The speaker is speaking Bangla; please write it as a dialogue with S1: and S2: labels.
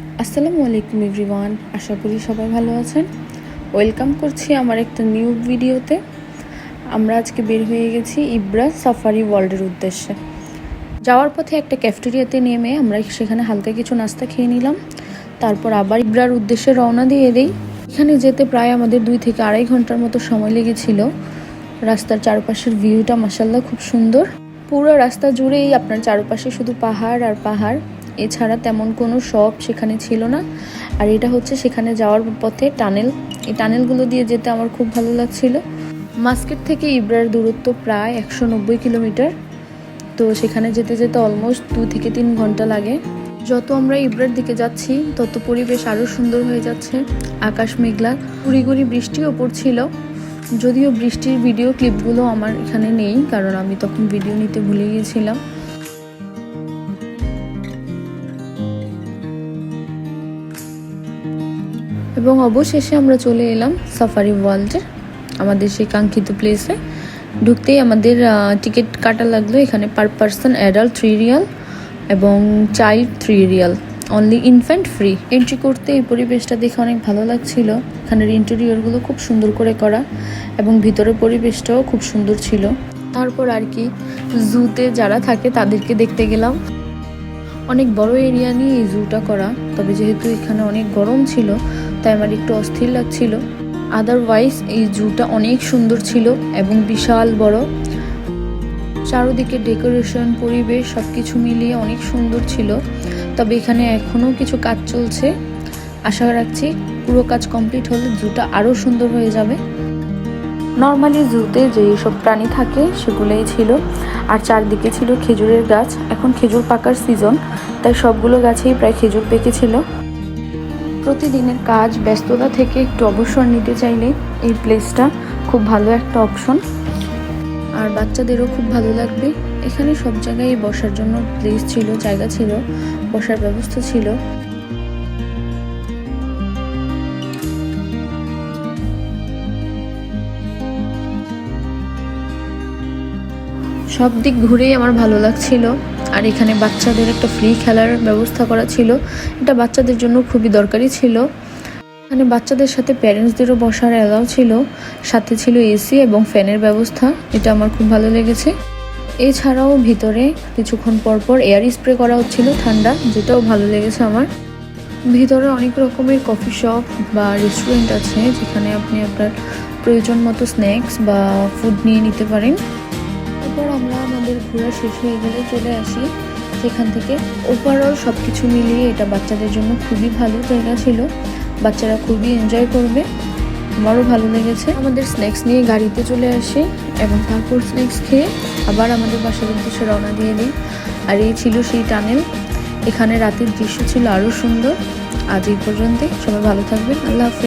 S1: আসসালামু আলাইকুম এভরিওয়ান, আশা করি সবাই ভালো আছেন। ওয়েলকাম করছি আমার একটা নিউ ভিডিওতে। আমরা আজকে বের হয়ে গেছি ইব্রা সাফারি ওয়ার্ল্ডের উদ্দেশ্যে। যাওয়ার পথে একটা ক্যাফটেরিয়াতে নেমে আমরা সেখানে হালকা কিছু নাস্তা খেয়ে নিলাম। তারপর আবার ইব্রার উদ্দেশ্যে রওনা দিয়ে দেই। এখানে যেতে প্রায় আমাদের দুই থেকে আড়াই ঘণ্টার মতো সময় লেগেছিল। রাস্তার চারপাশের ভিউটা মাসাল্লাহ খুব সুন্দর। পুরো রাস্তা জুড়েই আপনার চারপাশে শুধু পাহাড় আর পাহাড়। এছাড়া তেমন কোনো শপ সেখানে ছিল না। আর এটা হচ্ছে সেখানে যাওয়ার পথে টানেল। এই টানেলগুলো দিয়ে যেতে আমার খুব ভালো লাগছিল। মাস্কেট থেকে ইব্রার দূরত্ব প্রায় একশো নব্বই কিলোমিটার। তো সেখানে যেতে যেতে অলমোস্ট দু থেকে তিন ঘণ্টা লাগে। যত আমরা ইব্রার দিকে যাচ্ছি, তত পরিবেশ আরও সুন্দর হয়ে যাচ্ছে। আকাশ মেঘলা, গুড়ি বৃষ্টিও পড়ছিল। যদিও বৃষ্টির ভিডিও ক্লিপগুলো আমার এখানে নেই, কারণ আমি তখন ভিডিও নিতে ভুলে গিয়েছিলাম। এবং অবশেষে আমরা চলে এলাম সাফারি ওয়ার্ল্ডে আমাদের সেই কাঙ্ক্ষিত প্লেসে ঢুকতেই আমাদের টিকিট কাটা লাগল এখানে per person adult three riyal এবং child three riyal only infant free entry করতে এই পরিবেশটা দেখে অনেক ভালো লাগছিল। এখানের ইন্টেরিয়রগুলো খুব সুন্দর করে করা এবং ভিতরের পরিবেশটাও খুব সুন্দর ছিল। তারপর আর কি জুতে যারা থাকে তাদেরকে দেখতে গেলাম। অনেক বড় এরিয়া নিয়ে এই জুটা করা, তবে যেহেতু এখানে অনেক গরম ছিল তাই আমার একটু অস্থির লাগছিল। আদারওয়াইজ এই জুটা অনেক সুন্দর ছিল এবং বিশাল বড়। চারোদিকে ডেকোরেশন পরিবেশ সব কিছু মিলিয়ে অনেক সুন্দর ছিল। তবে এখানে এখনও কিছু কাজ চলছে। আশা রাখছি পুরো কাজ কমপ্লিট হলে জুটা আরও সুন্দর হয়ে যাবে। নর্মালি জুতে যেই সব প্রাণী থাকে, সেগুলোই ছিল। আর চারদিকে ছিল খেজুরের গাছ। এখন খেজুর পাকার সিজন তাই সবগুলো গাছেই প্রায় খেজুর পেকেছিল প্রতিদিনের কাজ, ব্যস্ততা থেকে একটু অবসর নিতে চাইলে এই প্লেসটা খুব ভালো একটা অপশন আর বাচ্চাদেরও খুব ভালো লাগবে। এখানে সব জায়গায় বসার জন্য প্লেস ছিল, জায়গা ছিল, বসার ব্যবস্থা ছিল। সব দিক ঘুরেই আমার ভালো লাগছিল। আর এখানে বাচ্চাদের একটা ফ্রি খেলার ব্যবস্থা করা ছিল। এটা বাচ্চাদের জন্য খুবই দরকারি ছিল। এখানে বাচ্চাদের সাথে প্যারেন্টসদেরও বসার অ্যালাউ ছিল। সাথে ছিল এসি এবং ফ্যানের ব্যবস্থা। এটা আমার খুব ভালো লেগেছে। এছাড়াও ভিতরে কিছুক্ষণ পর পর এয়ার স্প্রে করা হচ্ছিল ঠান্ডা, যেটাও ভালো লেগেছে আমার। ভিতরে অনেক রকমের কফি শপ বা রেস্টুরেন্ট আছে, যেখানে আপনি আপনার প্রয়োজন মতো স্ন্যাক্স বা ফুড নিয়ে নিতে পারেন। আমাদের ঘোরা শেষ হয়ে গেলে চলে আসি সেখান থেকে। ওভারঅল সব কিছু মিলিয়ে এটা বাচ্চাদের জন্য খুবই ভালো জায়গা ছিল। বাচ্চারা খুবই এনজয় করবে। আমারও ভালো লেগেছে। আমাদের স্ন্যাক্স নিয়ে গাড়িতে চলে আসি এবং তারপর স্ন্যাক্স খেয়ে আবার আমাদের বাসার উদ্দেশ্যে রওনা দিয়ে দিই। আর এই ছিল সেই টানেল। এখানে রাতের দৃশ্য ছিল আরও সুন্দর। আজ এই পর্যন্তই। সবাই ভালো থাকবেন। আল্লাহ হাফিজ।